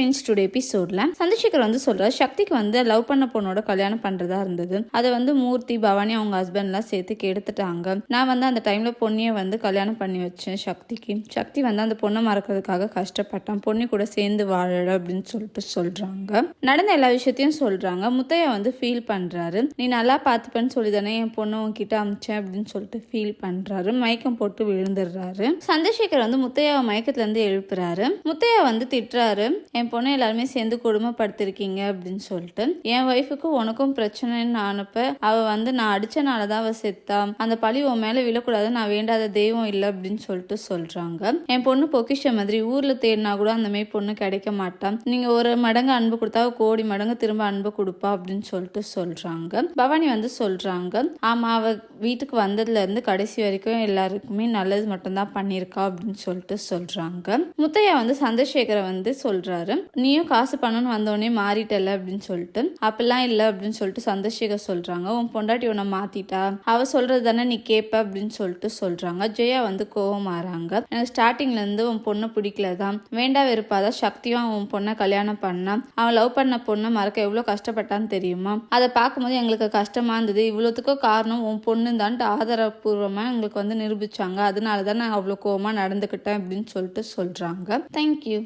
Strange today எபிசோட்ல சந்திரசேகர் வந்து சொல்றாரு சக்திக்கு வந்து லவ் பண்ண பொண்ணோட கல்யாணம் பண்றதா இருந்தது. அதை வந்து மூர்த்தி பவானி அவங்க ஹஸ்பண்ட்லாம் சேர்த்து கெடுத்துட்டாங்க. நான் வந்து அந்த டைம்ல பொண்ணியை வந்து கல்யாணம் பண்ணி வச்சேன் சக்திக்கு. சக்தி வந்து அந்த பொண்ணை மறக்கிறதுக்காக கஷ்டப்பட்டான். பொண்ணு கூட சேர்ந்து வாழல அப்படின்னு சொல்லிட்டு சொல்றாங்க. நடந்த எல்லா விஷயத்தையும் சொல்றாங்க. முத்தையா வந்து ஃபீல் பண்றாரு. நீ நல்லா பார்த்துப்பேன்னு சொல்லி தானே என் பொண்ணு உன்கிட்ட அமிச்சேன் அப்படின்னு சொல்லிட்டு ஃபீல் பண்றாரு. மயக்கம் போட்டு விழுந்துடுறாரு. சந்திரசேகர் வந்து முத்தையாவை மயக்கத்துல இருந்து எழுப்புறாரு. முத்தையா வந்து திட்டுறாரு. என் பொண்ணு எல்லாருமே சேர்ந்து கொடுமைப்படுத்திருக்கீங்க அப்படின்னு சொல்லிட்டு. என் ஒய்ஃபுக்கு உனக்கும் பிரச்சனைன்னு அனுப்ப அவ வந்து நான் அடிச்சனால தான் அவ செத்தா. அந்த பழி உன் மேல விழக்கூடாது நான் வேண்டாத தெய்வம் இல்லை அப்படின்னு சொல்லிட்டு சொல்றாங்க. என் பொண்ணு பொக்கிஷ மாதிரி ஊர்ல தேடினா கூட அந்த மாதிரி பொண்ணு கிடைக்க மாட்டான் நீங்க ஒரு மடங்கு அன்பு கொடுத்தா கோடி மடங்கு திரும்ப அன்பு கொடுப்பா அப்படின்னு சொல்லிட்டு சொல்றாங்க. பவானி வந்து சொல்றாங்க ஆமா அவ வீட்டுக்கு வந்ததுல இருந்து கடைசி வரைக்கும் எல்லாருக்குமே நல்லது மட்டும்தான் பண்ணியிருக்கா அப்படின்னு சொல்லிட்டு சொல்றாங்க. முத்தையா வந்து சந்திரசேகரை வந்து சொல்கிறாரு நீயும் காசு பணம்னு வந்தோடனே மாறிட்டல அப்படின்னு சொல்லிட்டு. அப்பெல்லாம் இல்லை அப்படின்னு சொல்லிட்டு சந்திரசேகர் சொல்கிறாங்க உன் பொண்டாட்டி உன்னை மாத்திட்டா? அவ சொல்றது தானே நீ கேட்ப அப்படின்னு சொல்லிட்டு சொல்கிறாங்க ஜெயா வந்து கோவம் ஆறாங்க. எனக்கு ஸ்டார்டிங்ல இருந்து உன் பொண்ணை பிடிக்கல தான் வேண்டா வெறுப்பாதான் சக்தியும் உன் பொண்ணை கல்யாணம் பண்ணான் அவன் லவ் பண்ண பொண்ணை மறக்க எவ்வளோ கஷ்டப்பட்டான்னு தெரியுமா? அதை பார்க்கும்போது எங்களுக்கு கஷ்டமா இருந்தது. இவ்வளோத்துக்கும் காரணம் உன் பொண்ணு தான்ட்டு ஆதாரபூர்வமாக எங்களுக்கு வந்து நிரூபிச்சாங்க. அதனால தான் நான் அவ்வளோ கோவமாக நடந்துக்கிட்டேன் அப்படின்னு சொல்லிட்டு சொல்கிறாங்க தேங்க்யூ